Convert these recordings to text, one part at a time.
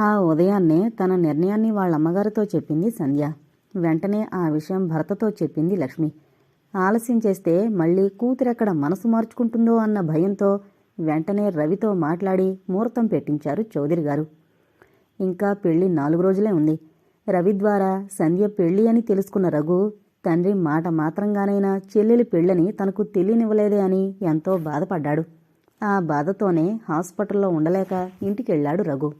ఆ ఉదయాన్నే తన నిర్ణయాన్ని వాళ్ళ అమ్మగారితో చెప్పింది సంధ్య. వెంటనే ఆ విషయం భర్తతో చెప్పింది లక్ష్మి. ఆలస్యం చేస్తే మళ్ళీ కూతురెక్కడ మనసు మార్చుకుంటుందో అన్న భయంతో వెంటనే రవితో మాట్లాడి ముహూర్తం పెట్టించారు చౌదరి గారు. ఇంకా పెళ్ళి నాలుగు రోజులే ఉంది. రవి ద్వారా సంధ్య పెళ్ళి అని తెలుసుకున్న రఘు తండ్రి మాట మాత్రంగానైనా చెల్లెలి పెళ్ళని తనకు తెలియనివ్వలేదే అని ఎంతో బాధపడ్డాడు. ఆ బాధతోనే హాస్పిటల్లో ఉండలేక ఇంటికెళ్ళాడు రఘు.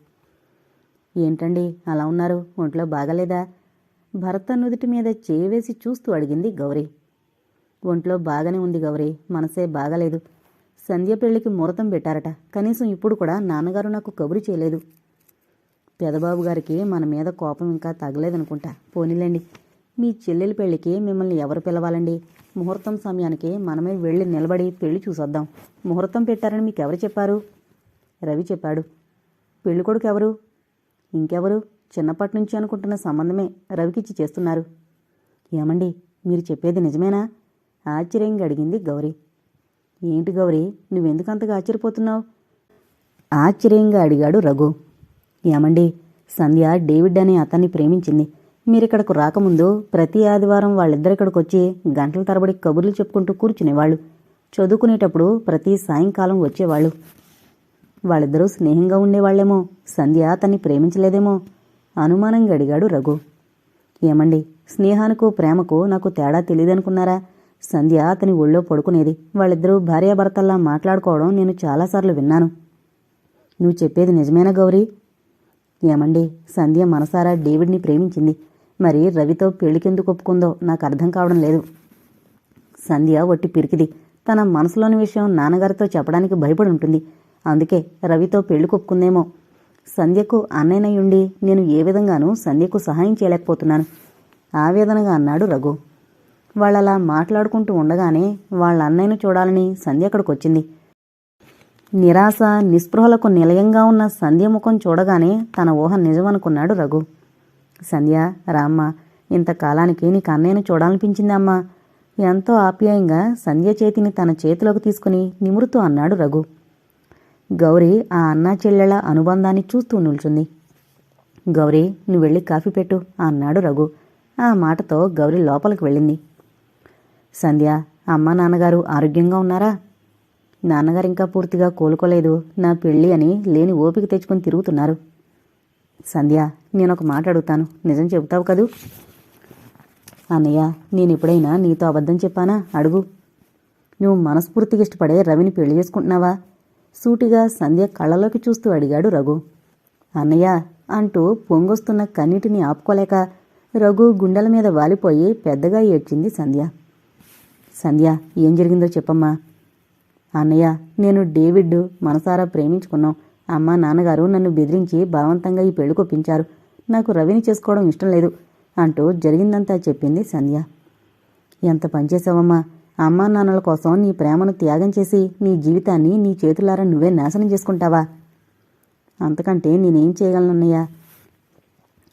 ఏంటండి అలా ఉన్నారు? ఒంట్లో బాగలేదా? భర్త నుదుటి మీద చేవేసి చూస్తూ అడిగింది గౌరీ. ఒంట్లో బాగానే ఉంది గౌరీ మనసే బాగలేదు. సంధ్య పెళ్ళికి ముహూర్తం పెట్టారట. కనీసం ఇప్పుడు కూడా నాన్నగారు నాకు కబురు చేయలేదు. పెదబాబు గారికి మన మీద కోపం ఇంకా తగలేదనుకుంటా పోనీలేండి. మీ చెల్లెలి పెళ్ళికి మిమ్మల్ని ఎవరు పిలవాలండి? ముహూర్తం సమయానికి మనమే వెళ్ళి నిలబడి పెళ్ళి చూసొద్దాం. ముహూర్తం పెట్టారని మీకు ఎవరు చెప్పారు? రవి చెప్పాడు. పెళ్ళికొడుకు ఎవరు? ఇంకెవరు చిన్నప్పటి నుంచి అనుకుంటున్న సంబంధమే రవికిచ్చి చేస్తున్నారు. ఏమండి మీరు చెప్పేది నిజమేనా? ఆశ్చర్యంగా అడిగింది గౌరీ. ఏంటి గౌరీ నువ్వెందుకు అంతగా ఆశ్చర్యపోతున్నావు? ఆశ్చర్యంగా అడిగాడు రఘు. ఏమండి సంధ్య డేవిడ్ అనే అతన్ని ప్రేమించింది. మీరిక్కడకు రాకముందు ప్రతి ఆదివారం వాళ్ళిద్దరిక్కడికి వచ్చి గంటల తరబడి కబుర్లు చెప్పుకుంటూ కూర్చునేవాళ్ళు. చదువుకునేటప్పుడు ప్రతి సాయంకాలం వచ్చేవాళ్ళు. వాళ్ళిద్దరూ స్నేహంగా ఉండేవాళ్ళేమో సంధ్య అతన్ని ప్రేమించలేదేమో. అనుమానంగా అడిగాడు రఘు. ఏమండి స్నేహానికో ప్రేమకు నాకు తేడా తెలియదనుకున్నారా సంధ్య అతని ఒళ్ళో పడుకునేది. వాళ్ళిద్దరూ భార్యాభర్తల్లా మాట్లాడుకోవడం నేను చాలాసార్లు విన్నాను. నువ్వు చెప్పేది నిజమేనా గౌరీ? ఏమండి సంధ్య మనసారా డేవిడ్ని ప్రేమించింది. మరి రవితో పెళ్ళికెందుకు ఒప్పుకుందో నాకు అర్థం కావడం లేదు. సంధ్య ఒట్టి పిరికిది. తన మనసులోని విషయం నాన్నగారితో చెప్పడానికి భయపడి ఉంటుంది. అందుకే రవితో పెళ్ళి కొప్పుకుందేమో. సంధ్యకు అన్నయ్యనయుండి నేను ఏ విధంగానూ సంధ్యకు సహాయం చేయలేకపోతున్నాను. ఆవేదనగా అన్నాడు రఘు. వాళ్ళలా మాట్లాడుకుంటూ ఉండగానే వాళ్ళ అన్నయ్యను చూడాలని సంధ్య అక్కడికి వచ్చింది నిరాశ నిస్పృహలకు నిలయంగా ఉన్న సంధ్య ముఖం చూడగానే తన ఊహ నిజమనుకున్నాడు రఘు. సంధ్య రామ్మ ఇంతకాలానికి నీకు అన్నయ్యను చూడాలనిపించిందమ్మా ఎంతో ఆప్యాయంగా సంధ్య చేతిని తన చేతిలోకి తీసుకుని నిమురుతూ అన్నాడు రఘు. గౌరీ ఆ అన్నా చెల్లెల అనుబంధాన్ని చూస్తూ నిల్చుంది. గౌరీ నువ్వు వెళ్ళి కాఫీ పెట్టు అన్నాడు రఘు. ఆ మాటతో గౌరీ లోపలికి వెళ్ళింది. సంధ్య అమ్మ నాన్నగారు ఆరోగ్యంగా ఉన్నారా? నాన్నగారు ఇంకా పూర్తిగా కోలుకోలేదు. నా పెళ్ళి అని లేని ఓపిక తెచ్చుకొని తిరుగుతున్నారు. సంధ్య నేను ఒక మాట అడుగుతాను. నిజం చెబుతావు కదూ? అన్నయ్య నేను ఎప్పుడైనా నీతో అబద్ధం చెప్పానా? అడుగు. నువ్వు మనస్ఫూర్తిగా ఇష్టపడే రవిని పెళ్ళి చేసుకుంటున్నావా? సూటిగా సంధ్య కళ్ళలోకి చూస్తూ అడిగాడు రఘు. అన్నయ్య అంటూ పొంగొస్తున్న కన్నీటిని ఆపుకోలేక రఘు గుండెల మీద వాలిపోయి పెద్దగా ఏడ్చింది సంధ్య. సంధ్య ఏం జరిగిందో చెప్పమ్మా. అన్నయ్య నేను డేవిడ్ మనసారా ప్రేమించుకున్నాం. అమ్మ నాన్నగారు నన్ను బెదిరించి బలవంతంగా ఈ పెళ్ళి కొప్పించారు. నాకు రవిని చేసుకోవడం ఇష్టం లేదు అంటూ జరిగిందంతా చెప్పింది సంధ్య. ఎంత పనిచేసావమ్మా అమ్మా నాన్నల కోసం నీ ప్రేమను త్యాగం చేసి నీ జీవితాన్ని నీ చేతులారా నువ్వే నాశనం చేసుకుంటావా? అంతకంటే నేనేం చేయగలనన్నయ్య?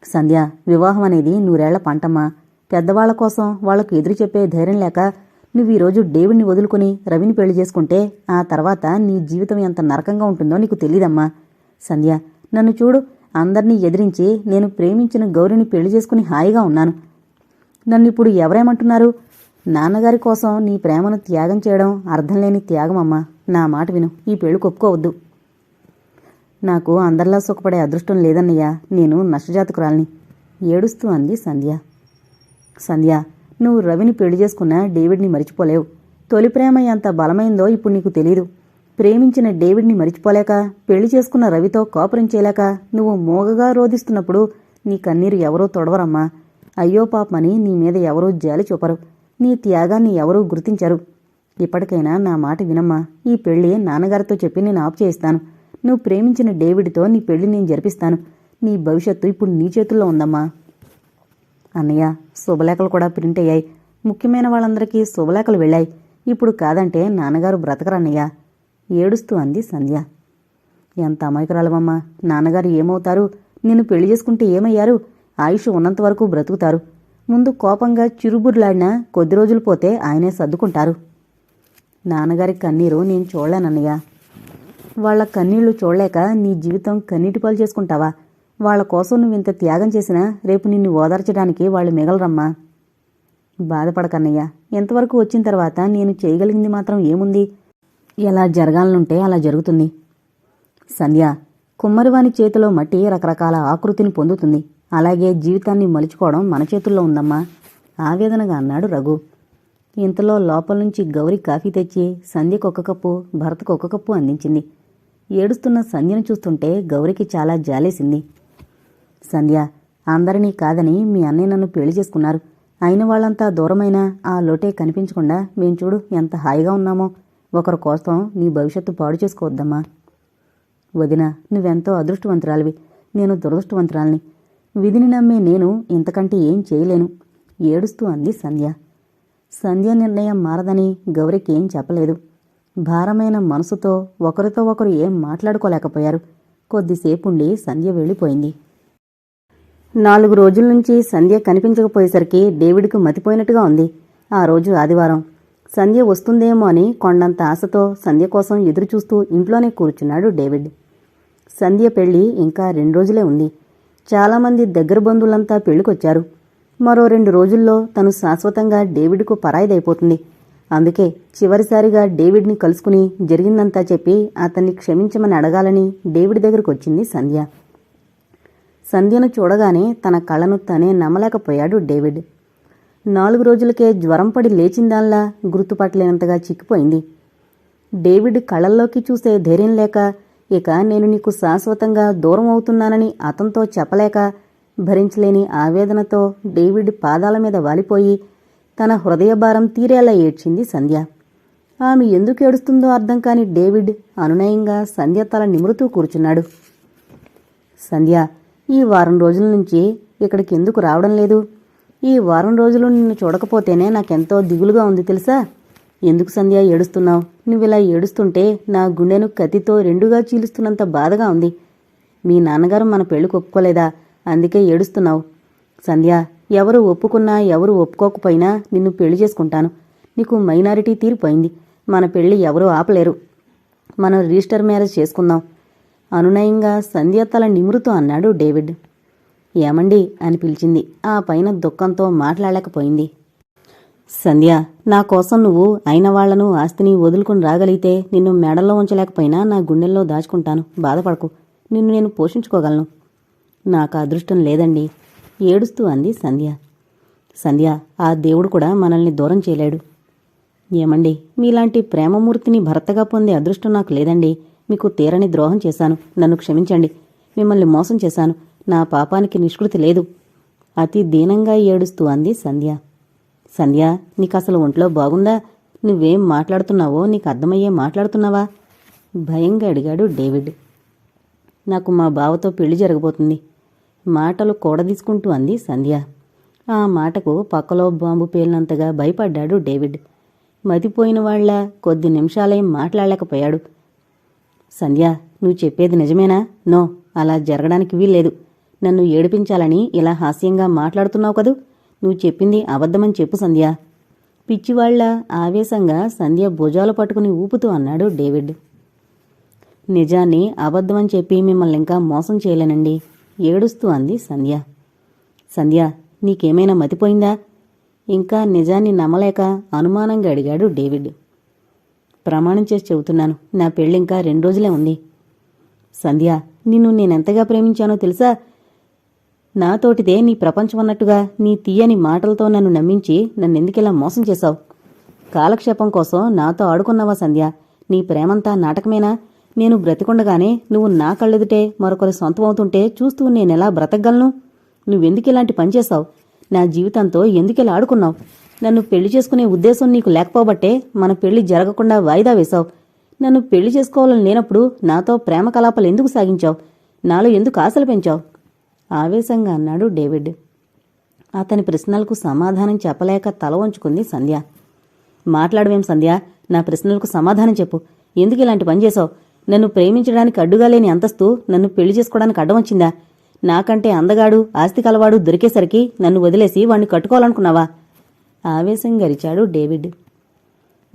సంధ్య వివాహం అనేది నూరేళ్ళ పంటమ్మా. పెద్దవాళ్ళ కోసం వాళ్ళకు ఎదురు చెప్పే ధైర్యం లేక నువ్వు ఈరోజు డేవిడ్ని వదులుకుని రవిని పెళ్ళి చేసుకుంటే ఆ తర్వాత నీ జీవితం ఎంత నరకంగా ఉంటుందో నీకు తెలీదమ్మా. సంధ్య నన్ను చూడు. అందర్నీ ఎదిరించి నేను ప్రేమించిన గౌరిని పెళ్ళి చేసుకుని హాయిగా ఉన్నాను. నన్ను ఇప్పుడు ఎవరేమంటున్నారు? నాన్నగారి కోసం నీ ప్రేమను త్యాగం చేయడం అర్థం లేని త్యాగమమ్మా నా మాట విను. ఈ పెళ్ళి కొప్పుకోవద్దు. నాకు అందరిలా సుఖపడే అదృష్టం లేదన్నయ్యా. నేను నష్టజాతకురాల్ని. ఏడుస్తూ అంది సంధ్య. సంధ్య నువ్వు రవిని పెళ్ళి చేసుకున్న డేవిడ్ని మరిచిపోలేవు. తొలి ప్రేమ ఎంత బలమైందో ఇప్పుడు నీకు తెలీదు. ప్రేమించిన డేవిడ్ని మరిచిపోలేక పెళ్ళి చేసుకున్న రవితో కాపురం చేయలేక నువ్వు మోగగా రోధిస్తున్నప్పుడు నీ కన్నీరు ఎవరూ తొడవరమ్మా. అయ్యో పాపమని నీ మీద ఎవరూ జాలి చూపరు. నీ త్యాగాన్ని ఎవరూ గుర్తించరు. ఇప్పటికైనా నా మాట వినమ్మా. ఈ పెళ్ళి నాన్నగారితో చెప్పి నేను ఆపు చేయిస్తాను నువ్వు ప్రేమించిన డేవిడ్తో నీ పెళ్ళి నేను జరిపిస్తాను. నీ భవిష్యత్తు ఇప్పుడు నీ చేతుల్లో ఉందమ్మా. అన్నయ్య శుభలేఖలు కూడా ప్రింట్ అయ్యాయి. ముఖ్యమైన వాళ్ళందరికీ శుభలేఖలు వెళ్ళాయి. ఇప్పుడు కాదంటే నాన్నగారు బ్రతకరన్నయ్య. ఏడుస్తూ అంది సంధ్య. ఎంత అమాయకురాలమమ్మా నాన్నగారు ఏమవుతారు? నిన్ను పెళ్ళి చేసుకుంటే ఏమయ్యారు? ఆయుష్ ఉన్నంత వరకు బ్రతుకుతారు. ముందు కోపంగా చిరుబుర్లాడినా కొద్ది రోజులు పోతే ఆయనే సర్దుకుంటారు. నాన్నగారి కన్నీరు నేను చూడలేనన్నయ్య. వాళ్ళ కన్నీళ్ళు చూడలేక నీ జీవితం కన్నీటి పాలు చేసుకుంటావా? వాళ్ళ కోసం నువ్వు ఇంత త్యాగం చేసినా రేపు నిన్ను ఓదార్చడానికి వాళ్ళు మిగలరమ్మా. బాధపడకన్నయ్య. ఎంతవరకు వచ్చిన తర్వాత నేను చేయగలిగింది మాత్రం ఏముంది? ఎలా జరగాలనుంటే అలా జరుగుతుంది. సంధ్య కుమ్మరివాని చేతిలో మట్టి రకరకాల ఆకృతిని పొందుతుంది. అలాగే జీవితాన్ని మలుచుకోవడం మన చేతుల్లో ఉందమ్మా ఆవేదనగా అన్నాడు రఘు. ఇంతలో లోపల నుంచి గౌరి కాఫీ తెచ్చి సంధ్యకు ఒక కప్పు భరత్కు ఒక కప్పు అందించింది. ఏడుస్తున్న సంధ్యను చూస్తుంటే గౌరికి చాలా జాలేసింది. సంధ్య అందరినీ కాదని మీ అన్నయ్య నన్ను పెళ్ళి చేసుకున్నారు. అయిన వాళ్ళంతా దూరమైనా ఆ లోటే కనిపించకుండా మేం చూడు ఎంత హాయిగా ఉన్నామో. ఒకరి కోసం నీ భవిష్యత్తు పాడు చేసుకోవద్దమ్మా. వదిన నువ్వెంతో అదృష్టవంతురాలివి. నేను దురదృష్టవంతురాల్ని. విధిని నమ్మే నేను ఇంతకంటే ఏం చేయలేను ఏడుస్తూ అంది సంధ్య. సంధ్య నిర్ణయం మారదని గౌరికి ఏం చెప్పలేదు. భారమైన మనసుతో ఒకరితో ఒకరు ఏం మాట్లాడుకోలేకపోయారు. కొద్దిసేపుండి సంధ్య వెళ్ళిపోయింది. నాలుగు రోజుల నుంచి సంధ్య కనిపించకపోయేసరికి డేవిడ్కు మతిపోయినట్టుగా ఉంది. ఆ రోజు ఆదివారం. సంధ్య వస్తుందేమో అని కొండంత ఆశతో సంధ్య కోసం ఎదురుచూస్తూ ఇంట్లోనే కూర్చున్నాడు డేవిడ్. సంధ్య పెళ్ళి ఇంకా రెండు రోజులే ఉంది. చాలామంది దగ్గర బంధువులంతా పెళ్ళికొచ్చారు. మరో రెండు రోజుల్లో తను శాశ్వతంగా డేవిడ్కు పరాయిదైపోతుంది. అందుకే చివరిసారిగా డేవిడ్ని కలుసుకుని జరిగిందంతా చెప్పి అతన్ని క్షమించమని అడగాలని డేవిడ్ దగ్గరకు వచ్చింది సంధ్య. సంధ్యను చూడగానే తన కళ్ళను తనే నమ్మలేకపోయాడు డేవిడ్. నాలుగు రోజులకే జ్వరం పడి లేచిందాన్లా గుర్తుపట్టలేనంతగా చిక్కిపోయింది. డేవిడ్ కళ్ళల్లోకి చూసే ధైర్యం లేక ఇక నేను నీకు శాశ్వతంగా దూరం అవుతున్నానని అతనితో చెప్పలేక భరించలేని ఆవేదనతో డేవిడ్ పాదాల మీద వాలిపోయి తన హృదయభారం తీరేలా ఏడ్చింది సంధ్య. ఆమె ఎందుకు ఏడుస్తుందో అర్థం కాని డేవిడ్ అనునయంగా సంధ్య తల నిమురుతూ కూర్చున్నాడు. సంధ్య ఈ వారం రోజుల నుంచి ఇక్కడికి ఎందుకు రావడం లేదు? ఈ వారం రోజులు నిన్ను చూడకపోతేనే నాకెంతో దిగులుగా ఉంది తెలుసా? ఎందుకు సంధ్య ఏడుస్తున్నావు? నువ్విలా ఏడుస్తుంటే నా గుండెను కత్తితో రెండుగా చీలుస్తున్నంత బాధగా ఉంది. మీ నాన్నగారు మన పెళ్ళికి ఒప్పుకోలేదా? అందుకే ఏడుస్తున్నావు. సంధ్య ఎవరు ఒప్పుకున్నా ఎవరు ఒప్పుకోకపోయినా నిన్ను పెళ్ళి చేసుకుంటాను. నీకు మైనారిటీ తీరిపోయింది మన పెళ్ళి ఎవరూ ఆపలేరు. మనం రిజిస్టర్ మ్యారేజ్ చేసుకుందాం. అనునయంగా సంధ్య తల నిమురుతూ అన్నాడు డేవిడ్. ఏమండి? అని పిలిచింది. ఆ పైన దుఃఖంతో మాట్లాడలేకపోయింది. సంధ్య నా కోసం నువ్వు అయిన వాళ్ళను ఆస్తిని వదులుకుని రాగలిగితే నిన్ను మెడల్లో ఉంచలేకపోయినా నా గుండెల్లో దాచుకుంటాను. బాధపడకు. నిన్ను నేను పోషించుకోగలను. నాకు అదృష్టం లేదండి. ఏడుస్తూ అంది సంధ్య. సంధ్య ఆ దేవుడు కూడా మనల్ని దూరం చేయలేడు. ఏమండి? మీలాంటి ప్రేమమూర్తిని భర్తగా పొందే అదృష్టం నాకు లేదండి. మీకు తీరని ద్రోహం చేశాను. నన్ను క్షమించండి. మిమ్మల్ని మోసం చేశాను. నా పాపానికి నిష్కృతి లేదు. అతి దీనంగా ఏడుస్తూ అంది సంధ్య. సంధ్య నీకు అసలు ఒంట్లో బాగుందా? నువ్వేం మాట్లాడుతున్నావో నీకు అర్థమయ్యే మాట్లాడుతున్నావా? భయంగా అడిగాడు డేవిడ్. నాకు మా బావతో పెళ్ళి జరగబోతుంది. మాటలు కూడదీసుకుంటూ అంది సంధ్య. ఆ మాటకు పక్కలో బాంబు పేలినంతగా భయపడ్డాడు డేవిడ్. మతిపోయిన వాళ్ళ కొద్ది నిమిషాలేం మాట్లాడలేకపోయాడు. సంధ్య నువ్వు చెప్పేది నిజమేనా? నో అలా జరగడానికి వీల్లేదు. నన్ను ఏడిపించాలని ఇలా హాస్యంగా మాట్లాడుతున్నావు కదూ? నువ్వు చెప్పింది అబద్ధమని చెప్పు సంధ్య. పిచ్చివాళ్ళ ఆవేశంగా సంధ్య భుజాలు పట్టుకుని ఊపుతూ అన్నాడు డేవిడ్. నిజాన్ని అబద్ధమని చెప్పి మిమ్మల్ని ఇంకా మోసం చేయలేనండి ఏడుస్తూ అంది సంధ్య. సంధ్య నీకేమైనా మతిపోయిందా? ఇంకా నిజాన్ని నమ్మలేక అనుమానంగా అడిగాడు డేవిడ్. ప్రమాణం చేసి చెబుతున్నాను నా పెళ్ళింకా రెండు రోజులే ఉంది. సంధ్య నిన్ను నేనెంతగా ప్రేమించానో తెలుసా? నాతోటిదే నీ ప్రపంచం అన్నట్టుగా నీ తీయని మాటలతో నన్ను నమ్మించి నన్నెందుకిలా మోసం చేశావు? కాలక్షేపం కోసం నాతో ఆడుకున్నావా సంధ్య? నీ ప్రేమంతా నాటకమేనా? నేను బ్రతికుండగానే నువ్వు నా కళ్ళెదుటే మరొకరి సొంతమవుతుంటే చూస్తూ నేనెలా బ్రతకగలను? నువ్వెందుకు ఇలాంటి పని నా జీవితంతో ఎందుకిలా ఆడుకున్నావు? నన్ను పెళ్ళి చేసుకునే ఉద్దేశం నీకు లేకపోబట్టే మన పెళ్ళి జరగకుండా వాయిదా వేశావు. నన్ను పెళ్ళి చేసుకోవాలని లేనప్పుడు నాతో ప్రేమ కలాపాలు ఎందుకు సాగించావు? నాలో ఎందుకు ఆశలు పెంచావు? ఆవేశంగా అన్నాడు డేవిడ్. అతని ప్రశ్నలకు సమాధానం చెప్పలేక తల వంచుకుంది సంధ్య. మాట్లాడవేం సంధ్య? నా ప్రశ్నలకు సమాధానం చెప్పు. ఎందుకు ఇలాంటి పని చేసావు నన్ను ప్రేమించడానికి అడ్డుగా లేని అంతస్తు నన్ను పెళ్ళి చేసుకోవడానికి అడ్డం వచ్చిందా? నాకంటే అందగాడు ఆస్తి కలవాడు దొరికేసరికి నన్ను వదిలేసి వాణ్ణి కట్టుకోవాలనుకున్నావా? ఆవేశంగా అరిచాడు డేవిడ్.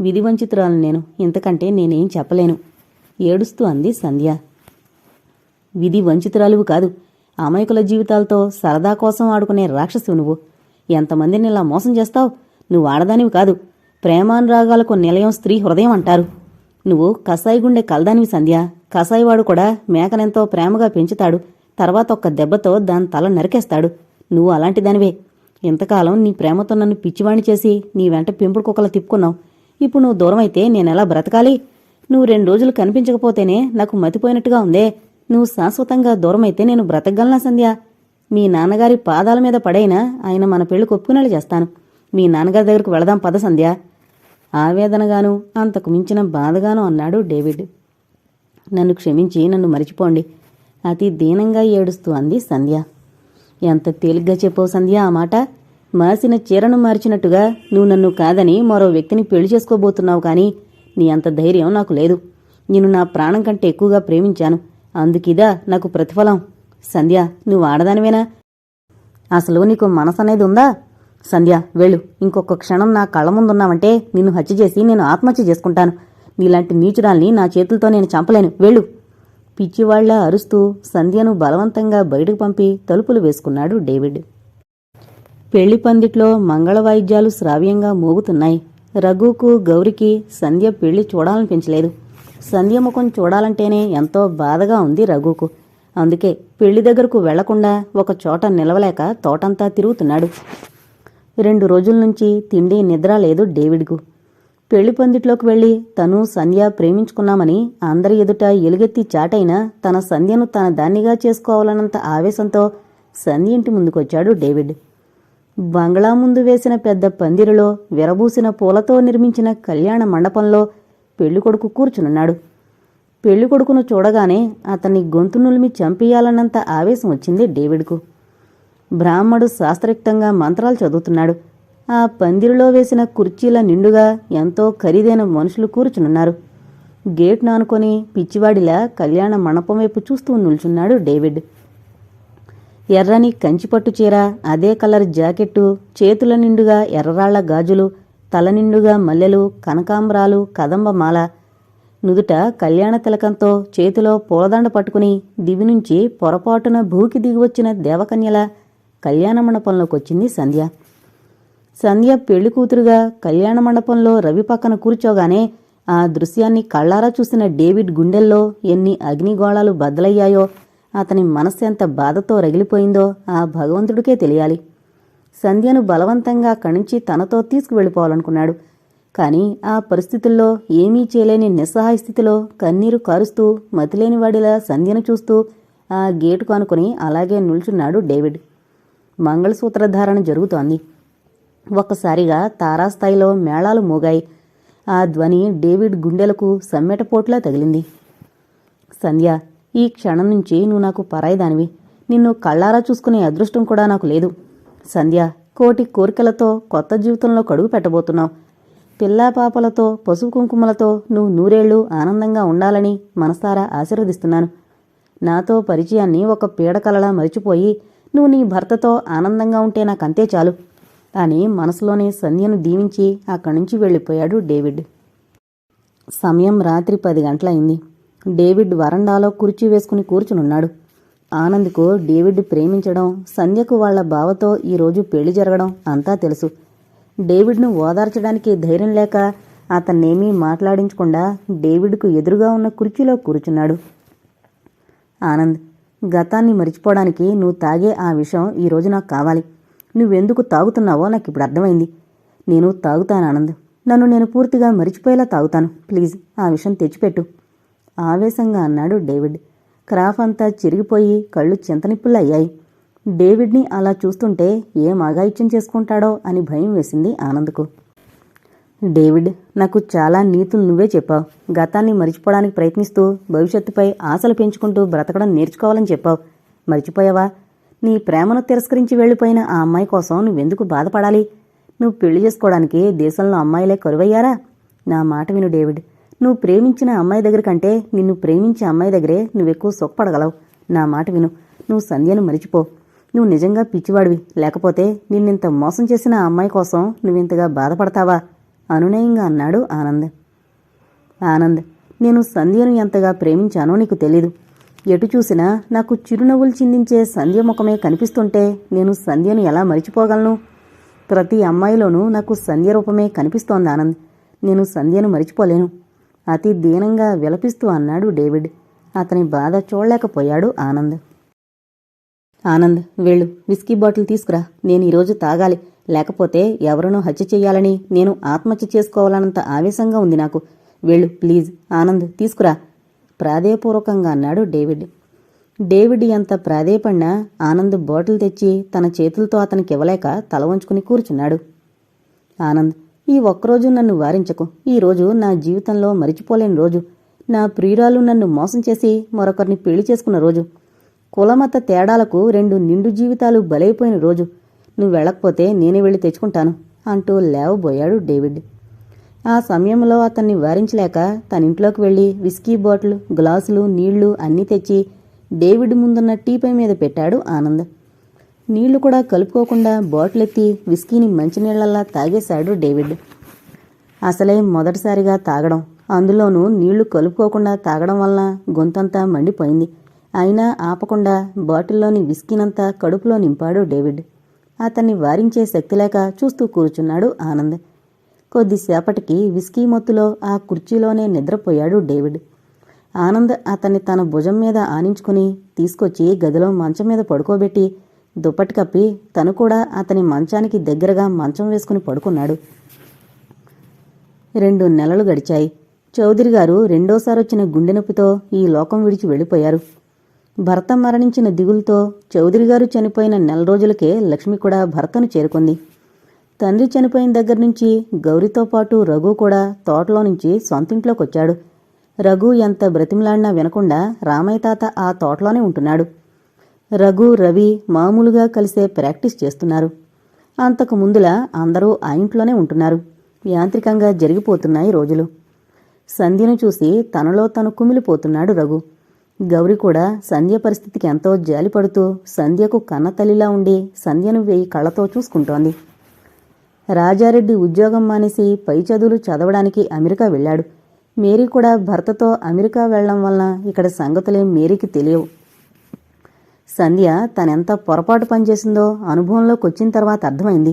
విధివంచితురాలు నేను. ఇంతకంటే నేనేం చెప్పలేను. ఏడుస్తూ అంది సంధ్య. విధి వంచితురాలువు కాదు. అమాయకుల జీవితాలతో సరదా కోసం ఆడుకునే రాక్షసు నువ్వు. ఎంతమందిని ఇలా మోసం చేస్తావు? నువ్వు ఆడదానివి కాదు. ప్రేమానురాగాలకు నిలయం స్త్రీ హృదయం అంటారు. నువ్వు కసాయి గుండె కలదానివి సంధ్య. కసాయివాడు కూడా మేకనెంతో ప్రేమగా పెంచుతాడు. తర్వాత ఒక్క దెబ్బతో దాని తల నరికేస్తాడు. నువ్వు అలాంటి దానివే. ఇంతకాలం నీ ప్రేమతో నన్ను పిచ్చివాణి చేసి నీ వెంట పెంపుడు కుక్కల తిప్పుకున్నావు. ఇప్పుడు నువ్వు దూరమైతే నేనెలా బ్రతకాలి? నువ్వు రెండు రోజులు కనిపించకపోతేనే నాకు మతిపోయినట్టుగా ఉందే. నువ్వు శాశ్వతంగా దూరమైతే నేను బ్రతకగలనా సంధ్య? మీ నాన్నగారి పాదాల మీద పడైనా ఆయన మన పెళ్ళి కొప్పుకునేలా చేస్తాను. మీ నాన్నగారి దగ్గరకు వెళదాం పద సంధ్య. ఆవేదనగాను అంతకు మించిన బాధగాను అన్నాడు డేవిడ్. నన్ను క్షమించి నన్ను మరిచిపోండి. అతి దీనంగా ఏడుస్తూ అంది సంధ్య. ఎంత తేలిగ్గా చెప్పావు సంధ్య ఆ మాట? మాసిన చీరను మార్చినట్టుగా నువ్వు నన్ను కాదని మరో వ్యక్తిని పెళ్ళి చేసుకోబోతున్నావు కానీ నీ అంత ధైర్యం నాకు లేదు. నేను నా ప్రాణం కంటే ఎక్కువగా ప్రేమించాను. అందుకిదా నాకు ప్రతిఫలం. సంధ్య నువ్వు ఆడదానివేనా? అసలు నీకు మనసు అనేది ఉందా? సంధ్య వెళ్ళు. ఇంకొక క్షణం నా కళ్ళ ముందున్నావంటే నిన్ను హత్య చేసి నేను ఆత్మహత్య చేసుకుంటాను. నీలాంటి నీచురాల్ని నా చేతులతో నేను చంపలేను. వెళ్ళు. పిచ్చివాళ్ళా అరుస్తూ సంధ్యను బలవంతంగా బయటకు పంపి తలుపులు వేసుకున్నాడు డేవిడ్. పెళ్ళి పందిట్లో మంగళ వాయిద్యాలు శ్రావ్యంగా మోగుతున్నాయి. రఘుకు గౌరికి సంధ్య పెళ్ళి చూడాలనిపించలేదు. సంధ్యముఖం చూడాలంటేనే ఎంతో బాధగా ఉంది రఘుకు. అందుకే పెళ్ళి దగ్గరకు వెళ్ళకుండా ఒక చోట నిలవలేక తోటంతా తిరుగుతున్నాడు. రెండు రోజుల నుంచి తిండి నిద్ర లేదు డేవిడ్కు. పెళ్ళి పందిట్లోకి వెళ్ళి తను సంధ్య ప్రేమించుకున్నామని అందరి ఎదుట ఎలుగెత్తి చాటైనా తన సంధ్యను తన దాన్నిగా చేసుకోవాలన్నంత ఆవేశంతో సంధ్య ఇంటి ముందుకొచ్చాడు డేవిడ్. బంగ్లా ముందు వేసిన పెద్ద పందిరిలో విరబూసిన పూలతో నిర్మించిన కళ్యాణ మండపంలో పెళ్ళికొడుకు కూర్చునున్నాడు. పెళ్ళికొడుకును చూడగానే అతన్ని గొంతు నులిమి చంపేయాలన్నంత ఆవేశం వచ్చింది డేవిడ్కు. బ్రాహ్మడు శాస్త్రయుక్తంగా మంత్రాలు చదువుతున్నాడు. ఆ పందిరిలో వేసిన కుర్చీల నిండుగా ఎంతో ఖరీదైన మనుషులు కూర్చునున్నారు. గేట్ నానుకొని పిచ్చివాడిలా కళ్యాణ మండపం వైపు చూస్తూ నిల్చున్నాడు డేవిడ్. ఎర్రని కంచిపట్టు చీర అదే కలర్ జాకెట్టు చేతుల నిండుగా ఎర్రరాళ్ళ గాజులు తలనిండుగా మల్లెలు కనకాంబరాలు కదంబమాల నుదుట కళ్యాణ తిలకంతో చేతిలో పూలదండ పట్టుకుని దివి నుంచి పొరపాటున భూకి దిగివచ్చిన దేవకన్యల కళ్యాణ మండపంలోకొచ్చింది సంధ్య. సంధ్య పెళ్ళి కూతురుగా కళ్యాణ మండపంలో రవి పక్కన కూర్చోగానే ఆ దృశ్యాన్ని కళ్ళారా చూసిన డేవిడ్ గుండెల్లో ఎన్ని అగ్నిగోళాలు బద్దలయ్యాయో అతని మనస్సు ఎంత బాధతో రగిలిపోయిందో ఆ భగవంతుడికే తెలియాలి. సంధ్యను బలవంతంగా అక్కడి నుంచి తనతో తీసుకువెళ్ళిపోవాలనుకున్నాడు. కానీ ఆ పరిస్థితుల్లో ఏమీ చేయలేని నిస్సహాయ స్థితిలో కన్నీరు కారుస్తూ మతిలేనివాడిలా సంధ్యను చూస్తూ ఆ గేటు కానుకొని అలాగే నిల్చున్నాడు డేవిడ్. మంగళసూత్రధారణ జరుగుతోంది. ఒక్కసారిగా తారాస్థాయిలో మేళాలు మోగాయి. ఆ ధ్వని డేవిడ్ గుండెలకు సమ్మెటపోట్లా తగిలింది. సంధ్య ఈ క్షణం నుంచి నువ్వు నాకు పరాయిదానివి. నిన్ను కళ్ళారా చూసుకునే అదృష్టం కూడా నాకు లేదు. సంధ్య కోటి కోరికలతో కొత్త జీవితంలో కడుగు పెట్టబోతున్నావు. పిల్లా పాపలతో పసుపు కుంకుమలతో నువ్వు నూరేళ్ళు ఆనందంగా ఉండాలని మనసారా ఆశీర్వదిస్తున్నాను. నాతో పరిచయాన్ని ఒక పీడకలలా మరిచిపోయి నువ్వు నీ భర్తతో ఆనందంగా ఉంటే నాకంతే చాలు. అని మనసులోనే సంధ్యను దీవించి అక్కడి నుంచి వెళ్ళిపోయాడు డేవిడ్. సమయం రాత్రి పది గంటలైంది డేవిడ్ వరండాలో కుర్చీ వేసుకుని కూర్చునున్నాడు. ఆనంద్కు డేవిడ్ ప్రేమించడం సంధ్యకు వాళ్ళ బావతో ఈరోజు పెళ్ళి జరగడం అంతా తెలుసు. డేవిడ్ను ఓదార్చడానికి ధైర్యం లేక అతన్నేమీ మాట్లాడించకుండా డేవిడ్కు ఎదురుగా ఉన్న కుర్చీలో కూర్చున్నాడు. ఆనంద్ గతాన్ని మరిచిపోవడానికి నువ్వు తాగే ఆ విషయం ఈరోజు నాకు కావాలి. నువ్వెందుకు తాగుతున్నావో నాకు ఇప్పుడు అర్థమైంది. నేను తాగుతాను ఆనంద్. నన్ను నేను పూర్తిగా మరిచిపోయేలా తాగుతాను. ప్లీజ్ ఆ విషయం తెచ్చిపెట్టు. ఆవేశంగా అన్నాడు డేవిడ్. క్రాఫ్ అంతా చిరిగిపోయి కళ్ళు చింతనిప్పులయ్యాయి. డేవిడ్ని అలా చూస్తుంటే ఏం అఘాయిత్యం చేసుకుంటాడో అని భయం వేసింది ఆనంద్కు. డేవిడ్ నాకు చాలా నీతులు నువ్వే చెప్పావు. గతాన్ని మరిచిపోవడానికి ప్రయత్నిస్తూ భవిష్యత్తుపై ఆశలు పెంచుకుంటూ బ్రతకడం నేర్చుకోవాలని చెప్పావు. మర్చిపోయావా? నీ ప్రేమను తిరస్కరించి వెళ్ళిపోయిన ఆ అమ్మాయి కోసం నువ్వెందుకు బాధపడాలి? నువ్వు పెళ్ళి చేసుకోవడానికి దేశంలో అమ్మాయిలే కరువయ్యారా? నా మాట విను డేవిడ్. నువ్వు ప్రేమించిన అమ్మాయి దగ్గర కంటే నిన్ను ప్రేమించే అమ్మాయి దగ్గరే నువ్వెక్కువ సుఖపడగలవు నా మాట విను. నువ్వు సంధ్యను మరిచిపో. నువ్వు నిజంగా పిచ్చివాడివి. లేకపోతే నిన్నింత మోసం చేసిన ఆ అమ్మాయి కోసం నువ్వింతగా బాధపడతావా? అనునయంగా అన్నాడు ఆనంద్. ఆనంద్ నేను సంధ్యను ఎంతగా ప్రేమించానో నీకు తెలీదు. ఎటు చూసినా నాకు చిరునవ్వులు చిందించే సంధ్య ముఖమే కనిపిస్తుంటే నేను సంధ్యను ఎలా మరిచిపోగలను? ప్రతి అమ్మాయిలోనూ నాకు సంధ్య రూపమే కనిపిస్తోంది ఆనంద్. నేను సంధ్యను మరిచిపోలేను. అతి దీనంగా విలపిస్తూ అన్నాడు డేవిడ్. అతని బాధ చూడలేకపోయాడు ఆనంద్. ఆనంద్ వెళ్ళు విస్కీ బాటిల్ తీసుకురా. నేను ఈరోజు తాగాలి. లేకపోతే ఎవరినో హత్య చెయ్యాలని నేను ఆత్మహత్య చేసుకోవాలన్నంత ఆవేశంగా ఉంది నాకు. వెళ్ళు ప్లీజ్ ఆనంద్ తీసుకురా. ప్రాధేయపూర్వకంగా అన్నాడు డేవిడ్. డేవిడ్ ఎంత ప్రాధేయపడినా ఆనంద్ బాటిల్ తెచ్చి తన చేతులతో అతనికి ఇవ్వలేక తల వంచుకుని కూర్చున్నాడు. ఆనంద్ ఈ ఒక్కరోజు నన్ను వారించకు. ఈ రోజు నా జీవితంలో మరిచిపోలేని రోజు. నా ప్రియురాలు నన్ను మోసం చేసి మరొకరిని పెళ్ళి చేసుకున్న రోజు. కులమత తేడాలకు రెండు నిండు జీవితాలు బలైపోయిన రోజు. నువ్వు వెళ్ళకపోతే నేనే వెళ్ళి తెచ్చుకుంటాను అంటూ లేవబోయాడు డేవిడ్. ఆ సమయంలో అతన్ని వారించలేక తన ఇంట్లోకి వెళ్ళి విస్కీ బాటిల్ గ్లాసులు నీళ్ళు అన్నీ తెచ్చి డేవిడ్ ముందున్న టీపై మీద పెట్టాడు ఆనంద్. నీళ్ళు కూడా కలుపుకోకుండా బాటిల్ ఎత్తి విస్కీని మంచినీళ్ళలా తాగేశాడు డేవిడ్. అసలే మొదటిసారిగా తాగడం. అందులోనూ నీళ్ళు కలుపుకోకుండా తాగడం వల్ల గొంతంతా మండిపోయింది. అయినా ఆపకుండా బాటిల్లోని విస్కీనంతా కడుపులో నింపాడు డేవిడ్. అతన్ని వారించే శక్తి లేక చూస్తూ కూర్చున్నాడు ఆనంద్. కొద్దిసేపటికి విస్కీ మొత్తులో ఆ కుర్చీలోనే నిద్రపోయాడు డేవిడ్. ఆనంద్ అతన్ని తన భుజం మీద ఆనించుకుని తీసుకొచ్చి గదిలో మంచం మీద పడుకోబెట్టి దుప్పటి కప్పి తను కూడా అతని మంచానికి దగ్గరగా మంచం వేసుకుని పడుకున్నాడు. రెండు నెలలు గడిచాయి. చౌదరి గారు రెండోసారి వచ్చిన గుండె నొప్పితో ఈ లోకం విడిచి వెళ్ళిపోయారు. భర్త మరణించిన దిగులతో చౌదరి గారు చనిపోయిన నెల రోజులకే లక్ష్మి కూడా భర్తను చేరుకుంది. తండ్రి చనిపోయిన దగ్గర నుంచి గౌరితో పాటు రఘు కూడా తోటలో నుంచి సొంతింట్లోకొచ్చాడు. రఘు ఎంత బ్రతిమలాడినా వినకుండా రామయ్య తాత ఆ తోటలోనే ఉంటున్నాడు. రఘు రవి మామూలుగా కలిసే ప్రాక్టీస్ చేస్తున్నారు. అంతకు ముందులా అందరూ ఆ ఇంట్లోనే ఉంటున్నారు. యాంత్రికంగా జరిగిపోతున్నాయి రోజులు. సంధ్యను చూసి తనలో తను కుమిలిపోతున్నాడు రఘు. గౌరి కూడా సంధ్య పరిస్థితికి ఎంతో జాలిపడుతూ సంధ్యకు కన్నతల్లిలా ఉండి సంధ్యను వేయి కళ్ళతో చూసుకుంటోంది. రాజారెడ్డి ఉద్యోగం మానేసి పై చదువులు చదవడానికి అమెరికా వెళ్ళాడు. మేరీ కూడా భర్తతో అమెరికా వెళ్ళడం వలన ఇక్కడ సంగతులేం మేరీకి తెలియవు. సంధ్య తనెంత పొరపాటు పనిచేసిందో అనుభవంలోకి వచ్చిన తర్వాత అర్థమైంది.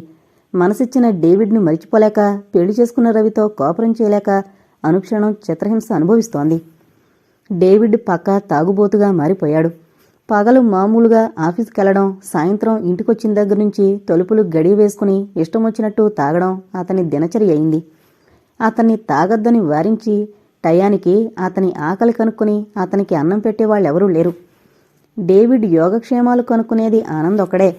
మనసిచ్చిన డేవిడ్ను మరిచిపోలేక పెళ్ళి చేసుకున్న రవితో కోపరం చేయలేక అనుక్షణం చిత్రహింస అనుభవిస్తోంది. డేవిడ్ పక్క తాగుబోతుగా మారిపోయాడు. పగలు మామూలుగా ఆఫీస్కి వెళ్ళడం సాయంత్రం ఇంటికొచ్చిన దగ్గర నుంచి తలుపులు గడియ వేసుకుని ఇష్టం వచ్చినట్టు తాగడం అతని దినచర్య అయింది. అతన్ని తాగొద్దని వారించి టయానికి అతని ఆకలి కనుక్కుని అతనికి అన్నం పెట్టేవాళ్ళెవరూ లేరు. డేవిడ్ యోగక్షేమాలు కనుక్కునేది ఆనంద్ ఒకడే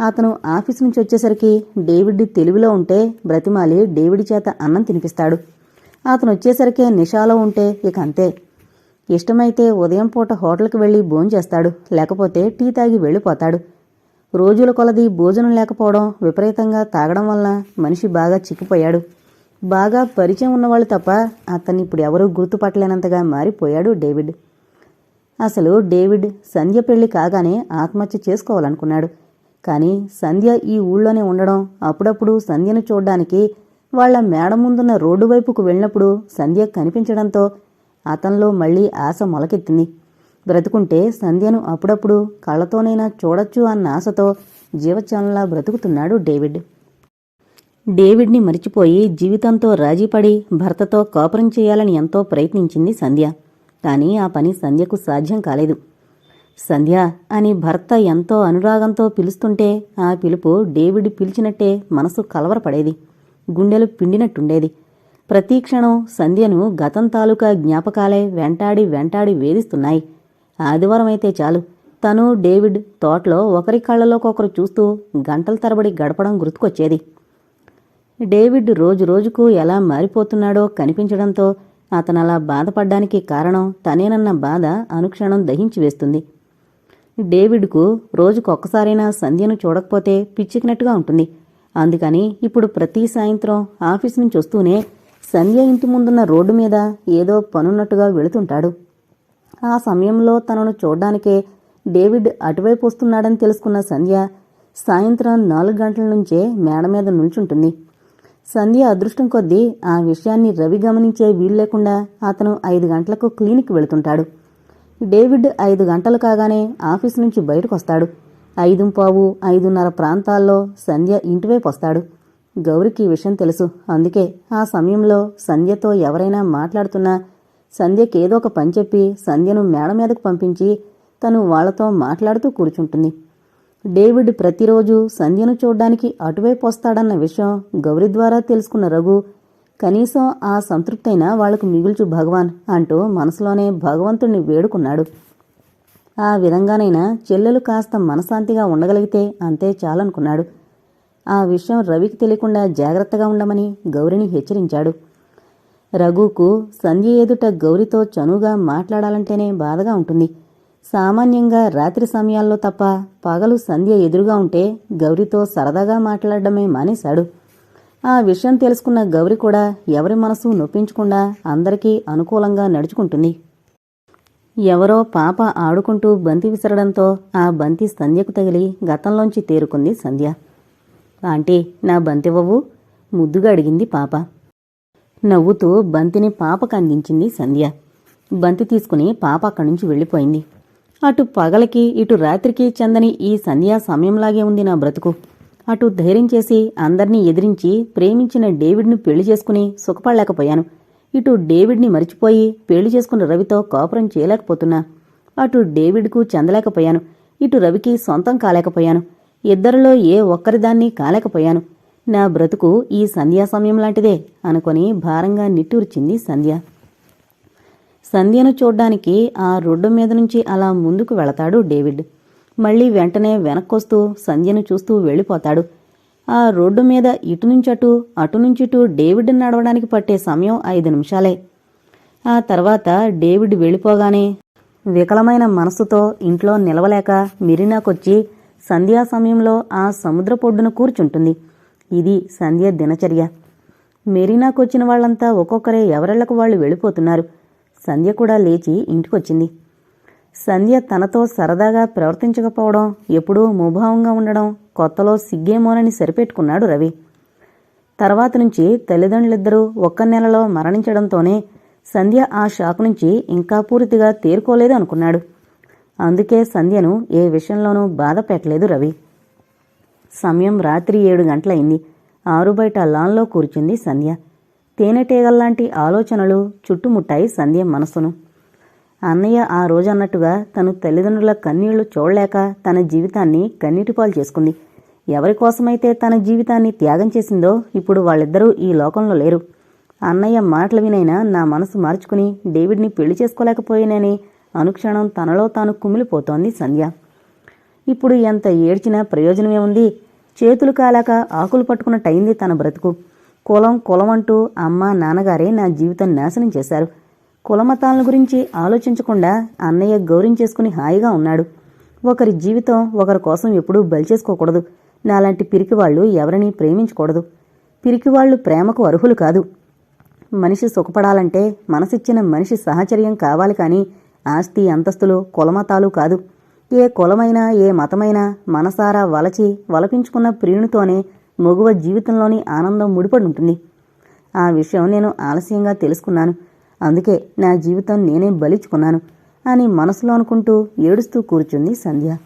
అతను ఆఫీస్ నుంచి వచ్చేసరికి డేవిడ్ తెలివిలో ఉంటే బ్రతిమాలి డేవిడ్ చేత అన్నం తినిపిస్తాడు. అతను వచ్చేసరికే నిషాలో ఉంటే ఇక అంతే. ఇష్టమైతే ఉదయం పూట హోటల్కి వెళ్ళి భోంచేస్తాడు లేకపోతే టీ తాగి వెళ్ళిపోతాడు. రోజుల కొలది భోజనం లేకపోవడం విపరీతంగా తాగడం వలన మనిషి బాగా చిక్కిపోయాడు. బాగా పరిచయం ఉన్నవాళ్ళు తప్ప అతన్ని ఇప్పుడు ఎవరూ గుర్తుపట్టలేనంతగా మారిపోయాడు డేవిడ్. అసలు డేవిడ్ సంధ్య పెళ్ళి కాగానే ఆత్మహత్య చేసుకోవాలనుకున్నాడు. కానీ సంధ్య ఈ ఊళ్ళోనే ఉండడం అప్పుడప్పుడు సంధ్యను చూడ్డానికి వాళ్ళ మేడ ముందున్న రోడ్డు వైపుకు వెళ్ళినప్పుడు సంధ్య కనిపించడంతో అతనిలో మళ్ళీ ఆశ మొలకెత్తింది. బ్రతుకుంటే సంధ్యను అప్పుడప్పుడు కళ్ళతోనైనా చూడొచ్చు అన్న ఆశతో జీవచలంలా బ్రతుకుతున్నాడు డేవిడ్. డేవిడ్ని మరిచిపోయి జీవితంతో రాజీపడి భర్తతో కాపురం చేయాలని ఎంతో ప్రయత్నించింది సంధ్య. కానీ ఆ పని సంధ్యకు సాధ్యం కాలేదు. సంధ్య అని భర్త ఎంతో అనురాగంతో పిలుస్తుంటే ఆ పిలుపు డేవిడ్ పిలిచినట్టే మనసు కలవరపడేది. గుండెలు పిండినట్టుండేది. ప్రతి క్షణం సంధ్యను గతం తాలూకా జ్ఞాపకాలే వెంటాడి వెంటాడి వేధిస్తున్నాయి. ఆదివారం అయితే చాలు. తను డేవిడ్ తోటలో ఒకరి కళ్ళలోకొకరు చూస్తూ గంటల తరబడి గడపడం గుర్తుకొచ్చేది. డేవిడ్ రోజు రోజుకు ఎలా మారిపోతున్నాడో కనిపించడంతో అతను అలా బాధపడ్డానికి కారణం తనేనన్న బాధ అనుక్షణం దహించి వేస్తుంది. డేవిడ్కు రోజుకొక్కసారైనా సంధ్యను చూడకపోతే పిచ్చికినట్టుగా ఉంటుంది. అందుకని ఇప్పుడు ప్రతి సాయంత్రం ఆఫీస్ నుంచి వస్తూనే సంధ్య ఇంటి ముందున్న రోడ్డు మీద ఏదో పనున్నట్టుగా వెళుతుంటాడు. ఆ సమయంలో తనను చూడ్డానికే డేవిడ్ అటువైపు వస్తున్నాడని తెలుసుకున్న సంధ్య సాయంత్రం నాలుగు గంటల నుంచే మేడ మీద నుంచుంటుంది. సంధ్య అదృష్టం కొద్దీ ఆ విషయాన్ని రవి గమనించే వీలు లేకుండా అతను ఐదు గంటలకు క్లినిక్ వెళుతుంటాడు. డేవిడ్ ఐదు గంటలు కాగానే ఆఫీస్ నుంచి బయటకు వస్తాడు. ఐదుంపావు ఐదున్నర ప్రాంతాల్లో సంధ్య ఇంటివైపు వస్తాడు. గౌరికి ఈ విషయం తెలుసు. అందుకే ఆ సమయంలో సంధ్యతో ఎవరైనా మాట్లాడుతున్నా సంధ్యకి ఏదో ఒక పని చెప్పి సంధ్యను మేడ మీదకు పంపించి తను వాళ్ళతో మాట్లాడుతూ కూర్చుంటుంది. డేవిడ్ ప్రతిరోజు సంధ్యను చూడ్డానికి అటువైపు వస్తాడన్న విషయం గౌరి ద్వారా తెలుసుకున్న రఘు కనీసం ఆ సంతృప్తైనా వాళ్ళకు మిగుల్చు భగవాన్ అంటూ మనసులోనే భగవంతుణ్ణి వేడుకున్నాడు. ఆ విధంగానైనా చెల్లెలు కాస్త మనశాంతిగా ఉండగలిగితే అంతే చాలనుకున్నాడు. ఆ విషయం రవికి తెలియకుండా జాగ్రత్తగా ఉండమని గౌరిని హెచ్చరించాడు. రఘుకు సంధ్య ఎదుట గౌరితో చనువుగా మాట్లాడాలంటేనే బాధగా ఉంటుంది. సామాన్యంగా రాత్రి సమయాల్లో తప్ప పగలు సంధ్య ఎదురుగా ఉంటే గౌరితో సరదాగా మాట్లాడడమే మానేశాడు. ఆ విషయం తెలుసుకున్న గౌరి కూడా ఎవరి మనసు నొప్పించకుండా అందరికీ అనుకూలంగా నడుచుకుంటుంది. ఎవరో పాప ఆడుకుంటూ బంతి విసరడంతో ఆ బంతి సంధ్యకు తగిలి గతంలోంచి తేరుకుంది సంధ్య. ఆంటీ నా బంతివ్వవు ముద్దుగా అడిగింది పాప. నవ్వుతూ బంతిని పాపకు అందించింది సంధ్య. బంతి తీసుకుని పాప అక్కడి నుంచి వెళ్ళిపోయింది. అటు పగలకి ఇటు రాత్రికి చెందని ఈ సంధ్యా సమయంలాగే ఉంది నా బ్రతుకు. అటు ధైర్యం చేసి అందర్నీ ఎదిరించి ప్రేమించిన డేవిడ్ను పెళ్ళి చేసుకుని సుఖపడలేకపోయాను. ఇటు డేవిడ్ని మరిచిపోయి పెళ్ళి చేసుకున్న రవితో కాపురం చేయలేకపోతున్నా. అటు డేవిడ్కు చెందలేకపోయాను. ఇటు రవికి సొంతం కాలేకపోయాను. ఇద్దరిలో ఏ ఒక్కరిదాన్ని కాలేకపోయాను. నా బ్రతుకు ఈ సంధ్యా సమయం లాంటిదే అనుకొని భారంగా నిట్టూర్చింది సంధ్య. సంధ్యను చూడ్డానికి ఆ రోడ్డు మీద నుంచి అలా ముందుకు వెళతాడు డేవిడ్. మళ్ళీ వెంటనే వెనక్కొస్తూ సంధ్యను చూస్తూ వెళ్ళిపోతాడు. ఆ రోడ్డు మీద ఇటు నుంచి అటు అటు నుంచి డేవిడ్ నడవడానికి పట్టే సమయం ఐదు నిమిషాలే. ఆ తర్వాత డేవిడ్ వెళ్ళిపోగానే వికలమైన మనసుతో ఇంట్లో నిలవలేక మిరినాకొచ్చి సంధ్యా సమయంలో ఆ సముద్ర పొడ్డున కూర్చుంటుంది. ఇది సంధ్య దినచర్య. మెరీనాకొచ్చిన వాళ్ళంతా ఒక్కొక్కరే ఎవరెళ్ళకు వాళ్ళు వెళ్ళిపోతున్నారు. సంధ్య కూడా లేచి ఇంటికొచ్చింది. సంధ్య తనతో సరదాగా ప్రవర్తించకపోవడం ఎప్పుడూ ముభావంగా ఉండడం కొత్తలో సిగ్గేమోనని సరిపెట్టుకున్నాడు రవి. తర్వాత నుంచి తల్లిదండ్రులిద్దరూ ఒక్క నెలలో మరణించడంతోనే సంధ్య ఆ షాక్ నుంచి ఇంకా పూర్తిగా తేరుకోలేదు అనుకున్నాడు అందుకే సంధ్యను ఏ విషయంలోనూ బాధ పెట్టలేదు రవి. సమయం రాత్రి ఏడు గంటలైంది. ఆరు బయట లాన్లో కూర్చుంది సంధ్య. తేనెటీగల్లాంటి ఆలోచనలు చుట్టుముట్టాయి సంధ్య మనసును. అన్నయ్య ఆ రోజన్నట్టుగా తను తల్లిదండ్రుల కన్నీళ్ళు చూడలేక తన జీవితాన్ని కన్నీటిపాలు చేసుకుంది. ఎవరి కోసమైతే తన జీవితాన్ని త్యాగం చేసిందో ఇప్పుడు వాళ్ళిద్దరూ ఈ లోకంలో లేరు. అన్నయ్య మాటలు వినైనా నా మనసు మార్చుకుని డేవిడ్ని పెళ్ళి చేసుకోలేకపోయానని అనుక్షణం తనలో తాను కుమిలిపోతోంది సంధ్య. ఇప్పుడు ఎంత ఏడ్చినా ప్రయోజనమేముంది? చేతులు కాలాక ఆకులు పట్టుకున్నట్టయింది తన బ్రతుకు. కులం కులం అంటూ అమ్మ నాన్నగారే నా జీవితం నాశనం చేశారు. కులమతాలను గురించి ఆలోచించకుండా అన్నయ్య గౌరవించేసుకుని హాయిగా ఉన్నాడు. ఒకరి జీవితం ఒకరి కోసం ఎప్పుడూ బలి చేసుకోకూడదు నాలాంటి పిరికివాళ్ళు ఎవరినీ ప్రేమించకూడదు. పిరికివాళ్ళు ప్రేమకు అర్హులు కాదు. మనిషి సుఖపడాలంటే మనసిచ్చిన మనిషి సహచర్యం కావాలి కానీ ఆస్తి అంతస్తులు కులమతాలు కాదు. ఏ కులమైనా ఏ మతమైనా మనసారా వలచి వలపించుకున్న ప్రియునితోనే మగువ జీవితంలోని ఆనందం ముడిపడి ఉంటుంది. ఆ విషయం నేను ఆలస్యంగా తెలుసుకున్నాను. అందుకే నా జీవితం నేనే బలిచుకున్నాను అని మనసులో అనుకుంటూ ఏడుస్తూ కూర్చుంది సంధ్య.